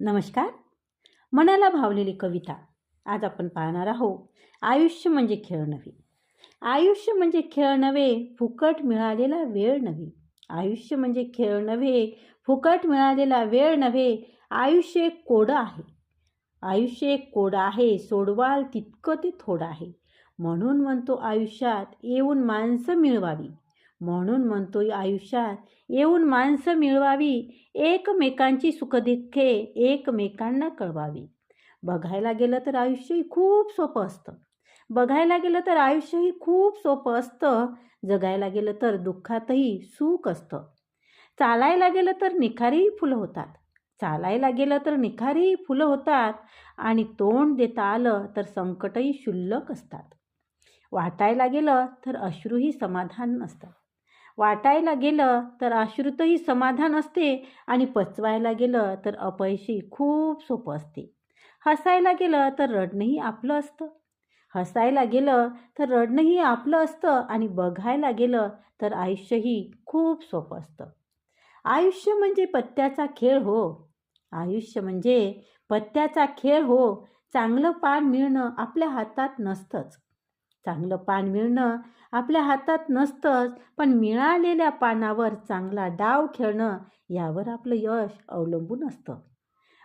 नमस्कार. मनाला भावलेली कविता आज आपण पाहणार आहोत. आयुष्य म्हणजे खेळ नव्हे. आयुष्य म्हणजे खेळ नव्हे फुकट मिळालेला वेळ नव्हे. आयुष्य म्हणजे खेळ नव्हे फुकट मिळालेला वेळ नव्हे. आयुष्य एक कोडं आहे. आयुष्य एक कोडं आहे सोडवाल तितकं ते थोडं आहे. म्हणून म्हणतो आयुष्यात येऊन माणसं मिळवावी. म्हणून म्हणतो आयुष्यात येऊन माणसं मिळवावी एकमेकांची सुखदुःखे एकमेकांना कळवावी. बघायला गेलं तर आयुष्यही खूप सोपं असतं. बघायला गेलं तर आयुष्यही खूप सोपं असतं. जगायला गेलं तर दुःखातही सुख असतं. चालायला गेलं तर निखारीही फुलं होतात. चालायला गेलं तर निखारीही फुलं होतात आणि तोंड देता आलं तर संकटही शुल्लक असतात. वाटायला गेलं तर अश्रूही समाधान नसतात. वाटायला गेलं तर अश्रुतही समाधान असते आणि पचवायला गेलं तर अपयशी खूप सोपं असते. हसायला गेलं तर रडणंही आपलं असतं. हसायला गेलं तर रडणंही आपलं असतं आणि बघायला गेलं तर आयुष्यही खूप सोपं असतं. आयुष्य म्हणजे पत्त्याचा खेळ हो. आयुष्य म्हणजे पत्त्याचा खेळ हो. चांगलं पान मिळणं आपल्या हातात नसतंच. चांगलं पान मिळणं आपल्या हातात नसतंच पण मिळालेल्या पानावर चांगला डाव खेळणं यावर आपलं यश अवलंबून असतं.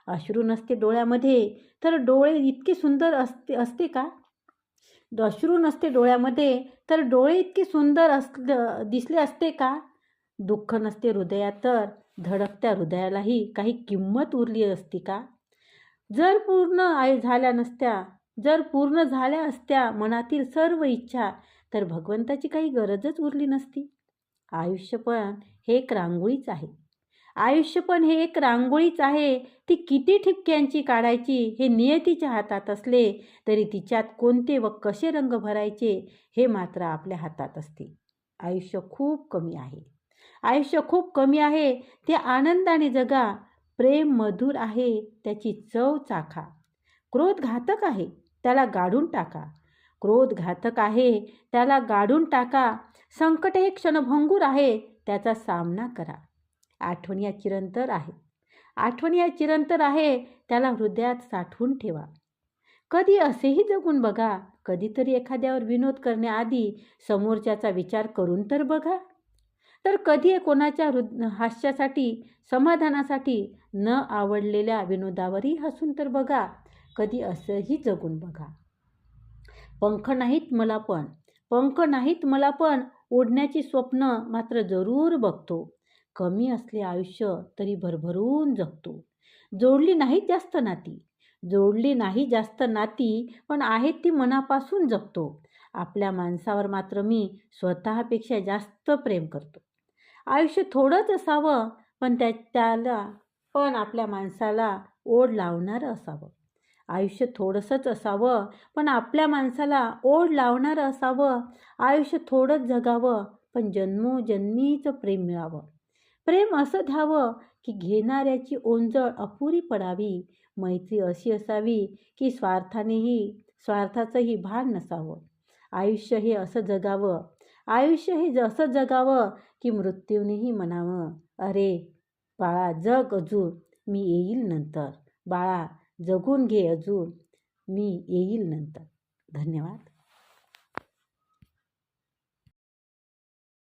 अश्रू नसते डोळ्यामध्ये तर डोळे इतके सुंदर असते असते का? अश्रू नसते डोळ्यामध्ये तर डोळे इतके सुंदर अस दिसले असते का? दुःख नसते हृदयात तर धडकत्या हृदयालाही काही किंमत उरली असती का? जर पूर्ण आय झाल्या नसत्या जर पूर्ण झाल्या असत्या मनातील सर्व इच्छा तर भगवंताची काही गरजच उरली नसती. आयुष्य पण हे एक रांगोळीच आहे. आयुष्यपण हे एक रांगोळीच आहे. ती किती ठिपक्यांची काढायची हे नियतीच्या हातात असले तरी तिच्यात कोणते व कसे रंग भरायचे हे मात्र आपल्या हातात असते. आयुष्य खूप कमी आहे. आयुष्य खूप कमी आहे. ते आनंदाने जगा. प्रेम मधुर आहे. त्याची चव चाखा. क्रोध घातक आहे. त्याला गाडून टाका. क्रोध घातक आहे त्याला गाडून टाका. संकट हे क्षणभंगूर आहे त्याचा सामना करा. आठवण या चिरंतर आहे. आठवण या चिरंतर आहे त्याला हृदयात साठवून ठेवा. कधी असेही जगून बघा कधीतरी एखाद्यावर विनोद करण्याआधी समोरच्याचा विचार करून तर बघा. तर कधी कोणाच्या हृद हास्यासाठी समाधानासाठी न आवडलेल्या विनोदावरही हसून तर बघा. कधी असंही जगून बघा. पंख नाहीत मला पण. पंख नाहीत मला पण. ओढण्याची स्वप्न मात्र जरूर बघतो. कमी असले आयुष्य तरी भरभरून जगतो. जोडली नाहीत जास्त नाती. जोडली नाही जास्त नाती पण आहेत ती मनापासून जगतो. आपल्या माणसावर मात्र मी स्वतःपेक्षा जास्त प्रेम करतो. आयुष्य थोडंच असावं पण त्या त्याला पण आपल्या माणसाला ओढ लावणारं असावं. आयुष्य थोडंसंच असावं पण आपल्या माणसाला ओढ लावणारं असावं. आयुष्य थोडंच जगावं पण जन्मोजन्मीचं प्रेम मिळावं. प्रेम असं द्यावं की घेणाऱ्याची ओंजळ अपुरी पडावी. मैत्री अशी असावी की स्वार्थानेही स्वार्थाचंही भान नसावं. आयुष्य हे असं जगावं. आयुष्य हे असं जगावं की मृत्यूनेही म्हणावं अरे बाळा जग अजून मी येईल नंतर. बाळा जगून घे अजून. मी येईल नंतर. धन्यवाद.